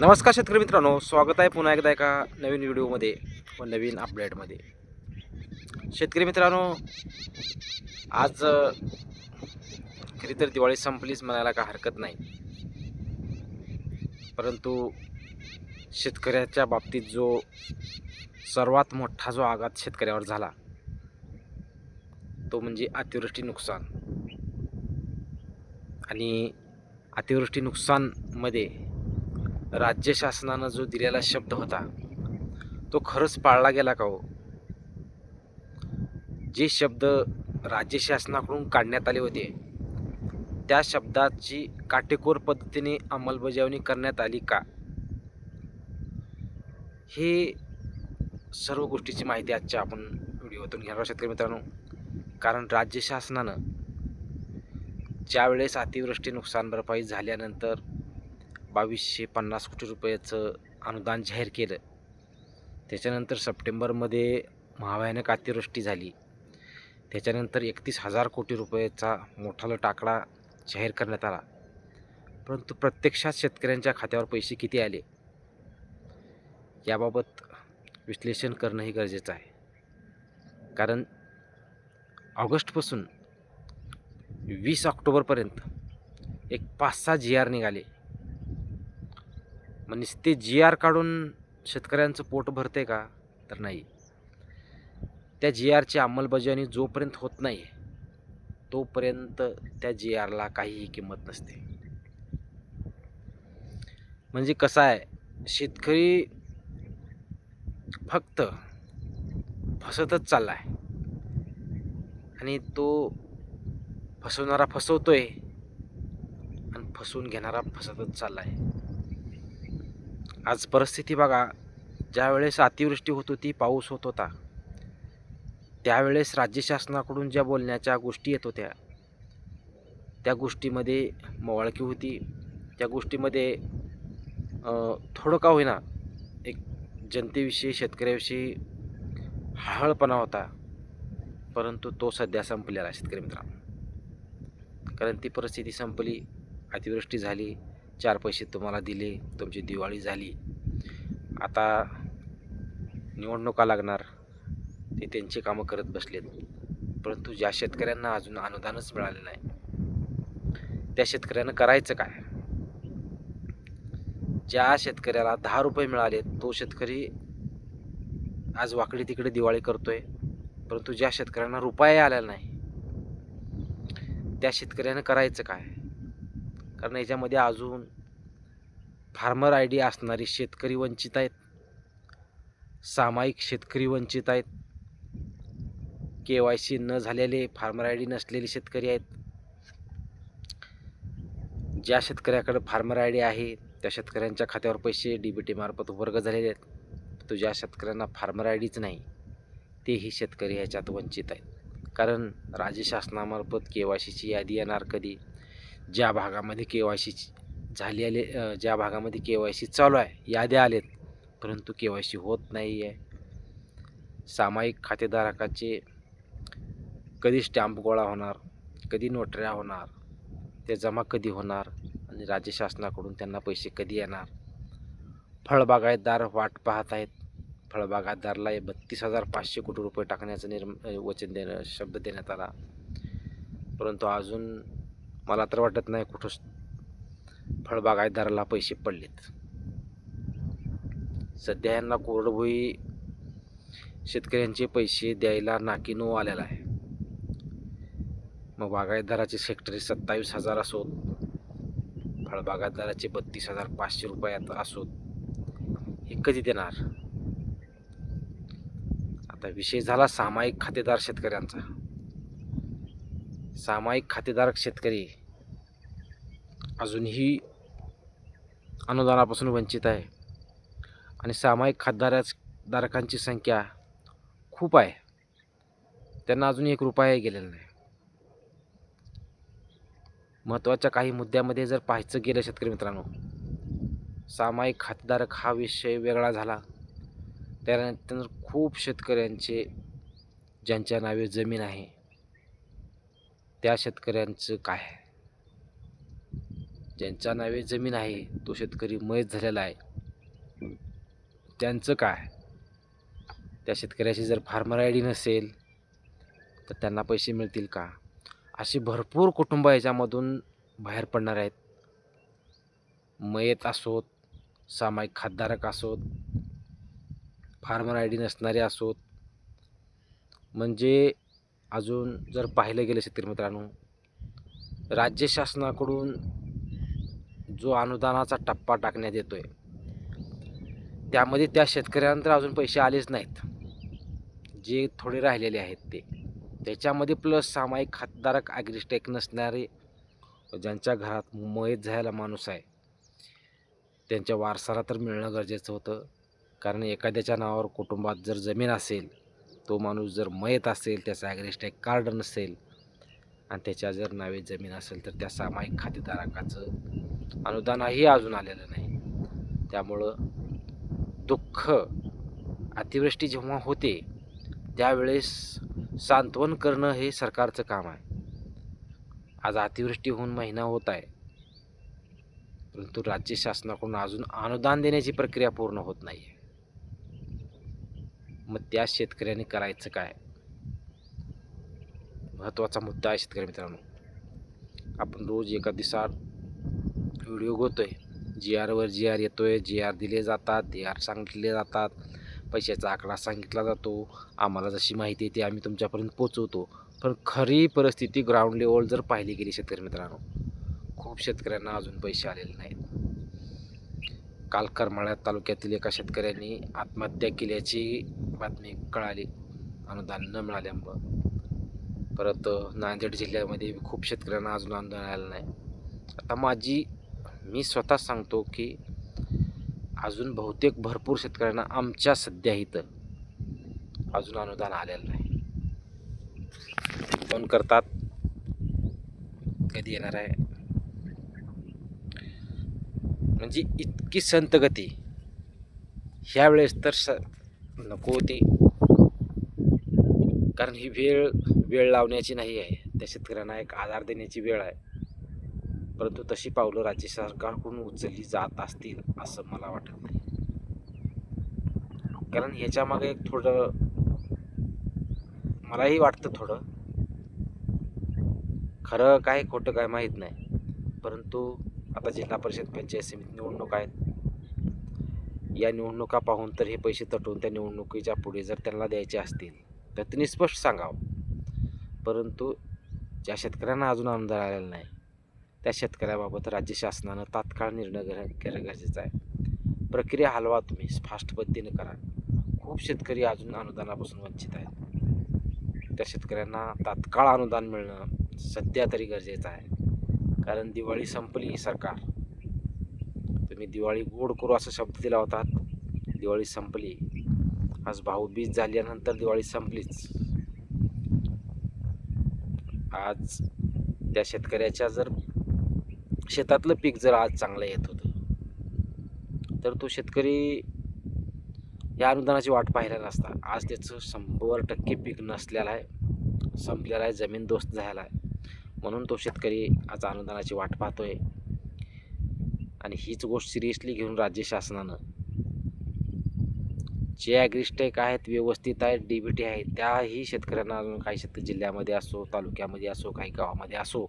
नमस्कार शेतकरी मित्रांनो स्वागत आहे पुन्हा एकदा एका नवीन व्हिडिओमध्ये व नवीन अपडेटमध्ये. शेतकरी मित्रांनो आज खरी तर दिवाळी संपलीच म्हणायला का हरकत नाही. परंतु शेतकऱ्याच्या बाबतीत जो सर्वात मोठा जो आघात शेतकऱ्यावर झाला तो म्हणजे अतिवृष्टी नुकसान. आणि अतिवृष्टी नुकसानमध्ये राज्य शासनानं जो दिलेला शब्द होता तो खरंच पाळला गेला का हो? जे शब्द राज्य शासनाकडून काढण्यात आले होते त्या शब्दाची काटेकोर पद्धतीने अंमलबजावणी करण्यात आली का? हे सर्व गोष्टीची माहिती आजच्या आपण व्हिडिओतून घेणार शेतकरी मित्रांनो. कारण राज्य शासनानं ज्यावेळेस अतिवृष्टी नुकसान भरपाई झाल्यानंतर बावीसशे पन्नास कोटी रुपयाचं अनुदान जाहीर केलं. त्याच्यानंतर सप्टेंबरमध्ये महाभयानक अतिवृष्टी झाली. त्याच्यानंतर एकतीस हजार कोटी रुपयाचा मोठाला टाकडा जाहीर करण्यात आला. परंतु प्रत्यक्षात शेतकऱ्यांच्या खात्यावर पैसे किती आले? याबाबत विश्लेषण करणंही गरजेचं आहे. कारण ऑगस्टपासून वीस ऑक्टोबरपर्यंत एक पाच सहा जी आर निघाले. मग नुसते जी आर काढून शेतकऱ्यांचं पोट भरते का? तर नाही. त्या जी आरची अंमलबजावणी जोपर्यंत होत नाही तोपर्यंत त्या जी आरला काहीही किंमत नसते. म्हणजे कसं आहे शेतकरी फक्त फसतच चालला आहे आणि तो फसवणारा फसवतोय आणि फसवून घेणारा फसतच चालला आहे आज परिस्थिती बघा ज्यावेळेस अतिवृष्टी होत होती पाऊस होत होता त्यावेळेस राज्य शासनाकडून ज्या बोलण्याच्या गोष्टी येत होत्या त्या गोष्टीमध्ये मवाळकी होती. त्या गोष्टीमध्ये थोडं का होईना एक जनतेविषयी शेतकऱ्याविषयी हळहळपणा होता. परंतु तो सध्या संपलेला शेतकरी मित्रांनो. कारण ती परिस्थिती संपली अतिवृष्टी झाली चार पैसे तुम्हाला दिले तुमची दिवाळी झाली. आता निवडणुका लागणार ते त्यांची कामं करत बसलेत. परंतु ज्या शेतकऱ्यांना अजून अनुदानच मिळालं नाही त्या शेतकऱ्यानं करायचं काय? ज्या शेतकऱ्याला दहा रुपये मिळाले तो शेतकरी आज वाकडी तिकडे दिवाळी करतोय. परंतु ज्या शेतकऱ्यांना रुपये आलेला नाही त्या शेतकऱ्यानं करायचं काय? कारण याच्यामध्ये अजून फार्मर आय डी असणारी शेतकरी वंचित आहेत. सामायिक शेतकरी वंचित आहेत. के वाय सी न झालेले फार्मर आय डी नसलेले शेतकरी आहेत. ज्या शेतकऱ्याकडे फार्मर आय डी आहे त्या शेतकऱ्यांच्या खात्यावर पैसे डी बी टीमार्फत वर्ग झालेले आहेत. तो ज्या शेतकऱ्यांना फार्मर आय डीच नाही तेही शेतकरी ह्याच्यात वंचित आहेत. कारण राज्य शासनामार्फत के वाय सीची यादी येणार कधी? ज्या भागामध्ये के वाय सी झाली आले ज्या भागामध्ये के वाय सी चालू आहे याद्या आलेत. परंतु के वाय सी होत नाही आहे सामायिक खातेधारकाचे कधी स्टॅम्प गोळा होणार कधी नोटऱ्या होणार ते जमा कधी होणार आणि राज्य शासनाकडून त्यांना पैसे कधी येणार? फळबागायतदार वाट पाहत आहेत. फळबागायतदारला बत्तीस हजार पाचशे कोटी रुपये टाकण्याचं निर्म वचन देणं शब्द देण्यात आला. परंतु अजून मला तर वाटत नाही कुठं फळबागायतदाराला पैसे पडलेत. सध्या यांना कोरडभुई शेतकऱ्यांचे पैसे द्यायला नाकीनो आलेला आहे. मग बागायतदाराचे सेक्टरी सत्तावीस हजार असोत फळबागायतदाराचे बत्तीस हजार पाचशे रुपयात असोत हे कधी देणार? आता विषय झाला सामायिक खातेदार शेतकऱ्यांचा. सामायिक खातेदारक शेतकरी अजूनही अनुदानापासून वंचित आहे. आणि सामायिक खातेदाराच धारकांची संख्या खूप आहे. त्यांना अजून एक रुपयाही गेलेला नाही. महत्त्वाच्या काही मुद्द्यामध्ये जर पाहायचं गेलं शेतकरी मित्रांनो सामायिक खातेदारक हा विषय वेगळा झाला. त्यानंतर खूप शेतकऱ्यांचे ज्यांच्या नावे जमीन आहे त्या शेतकऱ्यांचं काय ज्यांच्या नावे जमीन आहे तो शेतकरी मयत झालेला आहे. त्यांचं काय त्या शेतकऱ्याची जर फार्मर आय डी नसेल तर त्यांना पैसे मिळतील का? अशी भरपूर कुटुंब याच्यामधून बाहेर पडणार आहेत. मयत असोत सामायिक खातधारक असोत फार्मर आय डी नसणारे असोत. म्हणजे अजून जर पाहिलं गेलं शेतकरी मित्रांनो राज्य शासनाकडून जो अनुदानाचा टप्पा टाकण्यात येतो आहे त्यामध्ये त्या शेतकऱ्यांतर अजून पैसे आलेच नाहीत. जे थोडे राहिलेले आहेत ते. त्याच्यामध्ये प्लस सामायिक खातधारक ॲग्रिस्टेक नसणारे ज्यांच्या घरात मयत झालेला माणूस आहे त्यांच्या वारसाला तर मिळणं गरजेचं होतं. कारण एखाद्याच्या नावावर कुटुंबात जर जमीन असेल तो माणूस जर मयत असेल त्याचा ॲग्रेस्ट एक कार्ड नसेल आणि त्याच्या जर नावे जमीन असेल तर त्या सामायिक खातेधारकाचं अनुदानही अजून आलेलं नाही. त्यामुळं दुःख अतिवृष्टी जेव्हा होते त्यावेळेस सांत्वन करणं हे सरकारचं काम आहे. आज अतिवृष्टी होऊन महिना होत आहे. परंतु राज्य शासनाकडून अजून अनुदान देण्याची प्रक्रिया पूर्ण होत नाही आहे मग त्या शेतकऱ्याने करायचं काय? महत्त्वाचा मुद्दा आहे शेतकरी मित्रांनो. आपण रोज एका दिवसात व्हिडिओ गोतोय जी आरवर जी आर येतोय जी आर दिले जातात डी आर सांगितले जातात पैशाचा आकडा सांगितला जातो. आम्हाला जशी माहिती आहे ती आम्ही तुमच्यापर्यंत पोचवतो पण खरी परिस्थिती ग्राउंड लेवल जर पाहिली गेली शेतकरी मित्रांनो खूप शेतकऱ्यांना अजून पैसे आलेले नाहीत. काल करमाळ्यात तालुक्यातील एका शेतकऱ्यांनी आत्महत्या केल्याची बातमी कळाली. अनुदान न मिळाल्यामुळं. परत नांदेड जिल्ह्यामध्ये खूप शेतकऱ्यांना अजून अनुदान आलं नाही. आता माझी मी स्वतः सांगतो की अजून बहुतेक भरपूर शेतकऱ्यांना आमच्या सध्या इथं अजून अनुदान आलेलं नाही. फोन करतात? कधी येणार आहे? म्हणजे इतकी संतगती. ह्यावेळेस ह्या वेळेस तर स नको होती. कारण ही वेळ वेळ लावण्याची नाही आहे. त्या शेतकऱ्यांना एक आधार देण्याची वेळ आहे. परंतु तशी पावलं राज्य सरकारकडून उचलली जात असतील असं मला वाटत नाही. कारण ह्याच्यामागे एक थोडं मलाही वाटतं थोडं. खरं काय खोटं काय माहीत नाही. परंतु आता जिल्हा परिषद पंचायत समिती निवडणूक आहेत. या निवडणुका पाहून तर हे पैसे तटवून त्या निवडणुकीच्या पुढे जर त्यांना द्यायचे असतील तर त्यांनी स्पष्ट सांगावं. परंतु ज्या शेतकऱ्यांना अजून अनुदान आलेलं नाही त्या शेतकऱ्याबाबत राज्य शासनानं तात्काळ निर्णय घेणं घेणं गरजेचं आहे. प्रक्रिया हलवा तुम्ही फास्ट पद्धतीने करा. खूप शेतकरी अजून अनुदानापासून वंचित आहेत. त्या शेतकऱ्यांना तात्काळ अनुदान मिळणं सध्या तरी गरजेचं आहे. कारण दिवाळी संपली सरकार. तुम्ही दिवाळी गोड करू असा शब्द दिला होता. दिवाळी संपली. आज भाऊबीज झाल्यानंतर दिवाळी संपलीच. आज त्या शेतकऱ्याच्या जर शेतातलं पीक जर आज चांगलं येत होतं तर तो शेतकरी या अनुदानाची वाट पाहिला नसता. आज त्याचं शंभर टक्के पीक नसलेलं आहे. संपलेलं आहे. जमीन दोस्त झालेला आहे. म्हणून तो शेतकरी आज अनुदानाची वाट पाहतोय. आणि हीच गोष्ट सिरियसली घेऊन राज्य शासनानं. जे ॲग्रिस्टेक आहेत व्यवस्थित आहेत डी बी टी आहेत त्याही शेतकऱ्यांना अजून काही शेतक जिल्ह्यामध्ये असो तालुक्यामध्ये असो काही गावामध्ये असो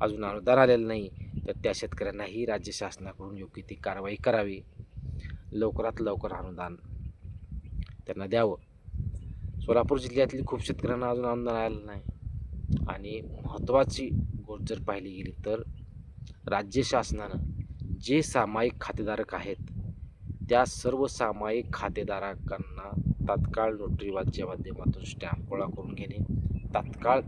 अजून अनुदान आलेलं नाही तर त्या शेतकऱ्यांनाही राज्य शासनाकडून योग्य ती कारवाई करावी. लवकरात लवकर अनुदान त्यांना द्यावं. सोलापूर जिल्ह्यातील खूप शेतकऱ्यांना अजून अनुदान आलेलं नाही. आणि महत्त्वाची गोष्ट जर पाहिली गेली तर राज्य शासनानं जे सामायिक खातेधारक आहेत त्या सर्व सामायिक खातेधारकांना तात्काळ नोटरीवाजच्या माध्यमातून स्टॅम्प गोळा करून घेणे तात्काळ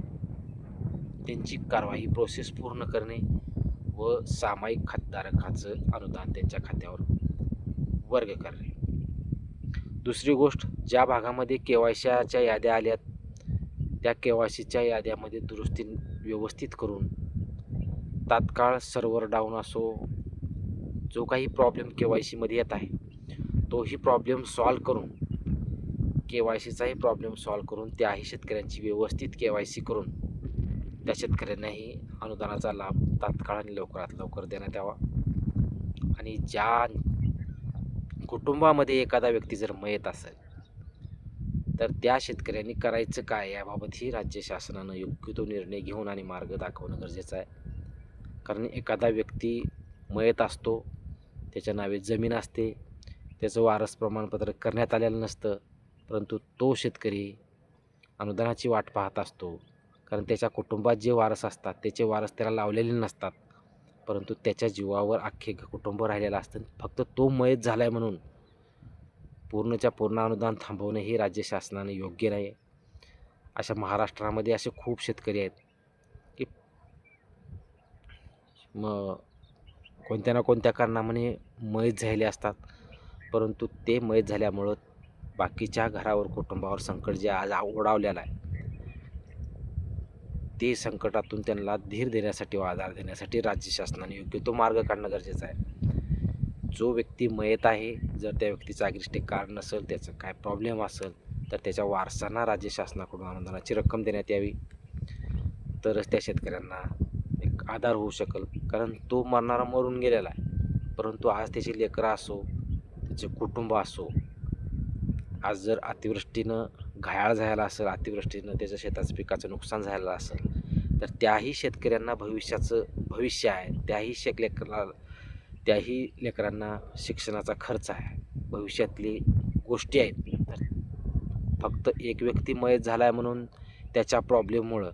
त्यांची कारवाई प्रोसेस पूर्ण करणे व सामायिक खातेधारकाचं अनुदान त्यांच्या खात्यावर वर्ग करणे. दुसरी गोष्ट ज्या भागामध्ये के वाय सीच्या याद्या आल्यात त्या के वाय सीच्या याद्यामध्ये दुरुस्ती व्यवस्थित करून तात्काळ सर्व्हर डाऊन असो जो काही प्रॉब्लेम के वाय सीमध्ये येत आहे तोही प्रॉब्लेम सॉल्व करून के वाय सीचाही प्रॉब्लेम सॉल्व करून त्याही शेतकऱ्यांची व्यवस्थित के वाय सी करून त्या शेतकऱ्यांनाही अनुदानाचा लाभ तात्काळ आणि लवकरात लवकर देण्यात यावा. आणि ज्या कुटुंबामध्ये एखादा व्यक्ती जर मयत असेल तर त्या शेतकऱ्यांनी करायचं काय याबाबतही राज्य शासनानं योग्य तो निर्णय घेऊन आणि मार्ग दाखवणं गरजेचं आहे. कारण एखादा व्यक्ती मयत असतो त्याच्या नावे जमीन असते त्याचं वारस प्रमाणपत्र करण्यात आलेलं नसतं परंतु तो शेतकरी अनुदानाची वाट पाहत असतो. कारण त्याच्या कुटुंबात जे वारस असतात त्याचे वारस त्याला लावलेले नसतात परंतु त्याच्या जीवावर अख्खे कुटुंब राहिलेलं असतं. फक्त तो मयत झाला आहे म्हणून पूर्णच्या पूर्ण अनुदान थांबवणं हे राज्य शासनाने योग्य नाही अशा महाराष्ट्रामध्ये असे खूप शेतकरी आहेत की मग कोणत्या ना कोणत्या कारणामुळे मयत झालेले असतात. परंतु ते मयत झाल्यामुळं बाकीच्या घरावर कुटुंबावर संकट जे आज ओढावलेलं आहे ते संकटातून त्यांना धीर देण्यासाठी व आधार देण्यासाठी राज्य शासनाने योग्य तो मार्ग काढणं गरजेचं आहे. जो व्यक्ती मयत आहे जर त्या व्यक्तीचं अग्रिष्टिक कारण नसेल त्याचं काय प्रॉब्लेम असेल तर त्याच्या वारसांना राज्य शासनाकडून अनुदानाची रक्कम देण्यात यावी. तरच त्या शेतकऱ्यांना एक आधार होऊ शकेल. कारण तो मरणारा मरून गेलेला आहे. परंतु आज त्याची लेकरं असो त्याचे कुटुंब असो आज जर अतिवृष्टीनं घायाळ झालेला असेल अतिवृष्टीनं त्याच्या शेताचं पिकाचं नुकसान झालेलं असेल तर त्याही शेतकऱ्यांना भविष्याचं भविष्य आहे. त्याही शेक लेकराला त्याही लेकरांना शिक्षणाचा खर्च आहे. भविष्यातली गोष्टी आहेत तर फक्त एक व्यक्ती मयत झाला आहे म्हणून त्याच्या प्रॉब्लेममुळं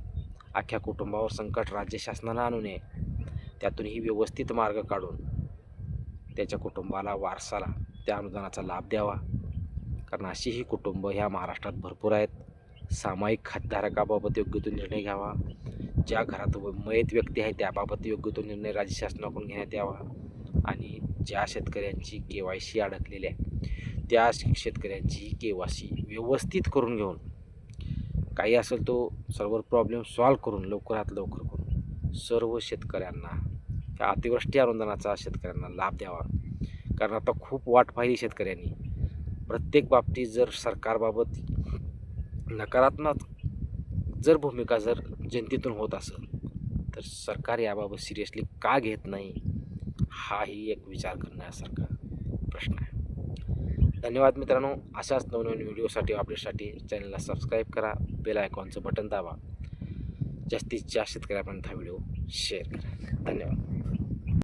अख्ख्या कुटुंबावर संकट राज्य शासनानं आणू नये. त्यातूनही व्यवस्थित मार्ग काढून त्याच्या कुटुंबाला वारसाला त्या अनुदानाचा लाभ द्यावा. कारण अशीही कुटुंब ह्या महाराष्ट्रात भरपूर आहेत. सामायिक खातधारकाबाबत योग्य तो निर्णय घ्यावा. ज्या घरात व- मयत व्यक्ती आहे त्याबाबत योग्य तो निर्णय राज्य शासनाकडून घेण्यात यावा. आणि ज्या शेतकऱ्यांची के वाय सी अडकलेली आहे त्या शेतकऱ्यांची के वाय सी व्यवस्थित करून घेऊन काही असेल तो सर्व प्रॉब्लेम सॉल्व करून लवकरात लवकर करून सर्व शेतकऱ्यांना त्या अतिवृष्टी अनुदानाचा शेतकऱ्यांना लाभ द्यावा. कारण आता खूप वाट पाहिली शेतकऱ्यांनी. प्रत्येक बाबतीत जर सरकारबाबत नकारात्मक जर भूमिका जर जनतेतून होत असेल तर सरकार याबाबत सिरियसली का घेत नाही? हाही एक विचार करण्यासारखा प्रश्न आहे. धन्यवाद मित्रांनो. अशाच नवनवीन व्हिडिओसाठी अपडेटसाठी चॅनलला सबस्क्राईब करा. बेल आयकॉनचं बटन दाबा. जास्तीत जास्त शेतकऱ्यापर्यंत हा व्हिडिओ शेअर करा. धन्यवाद.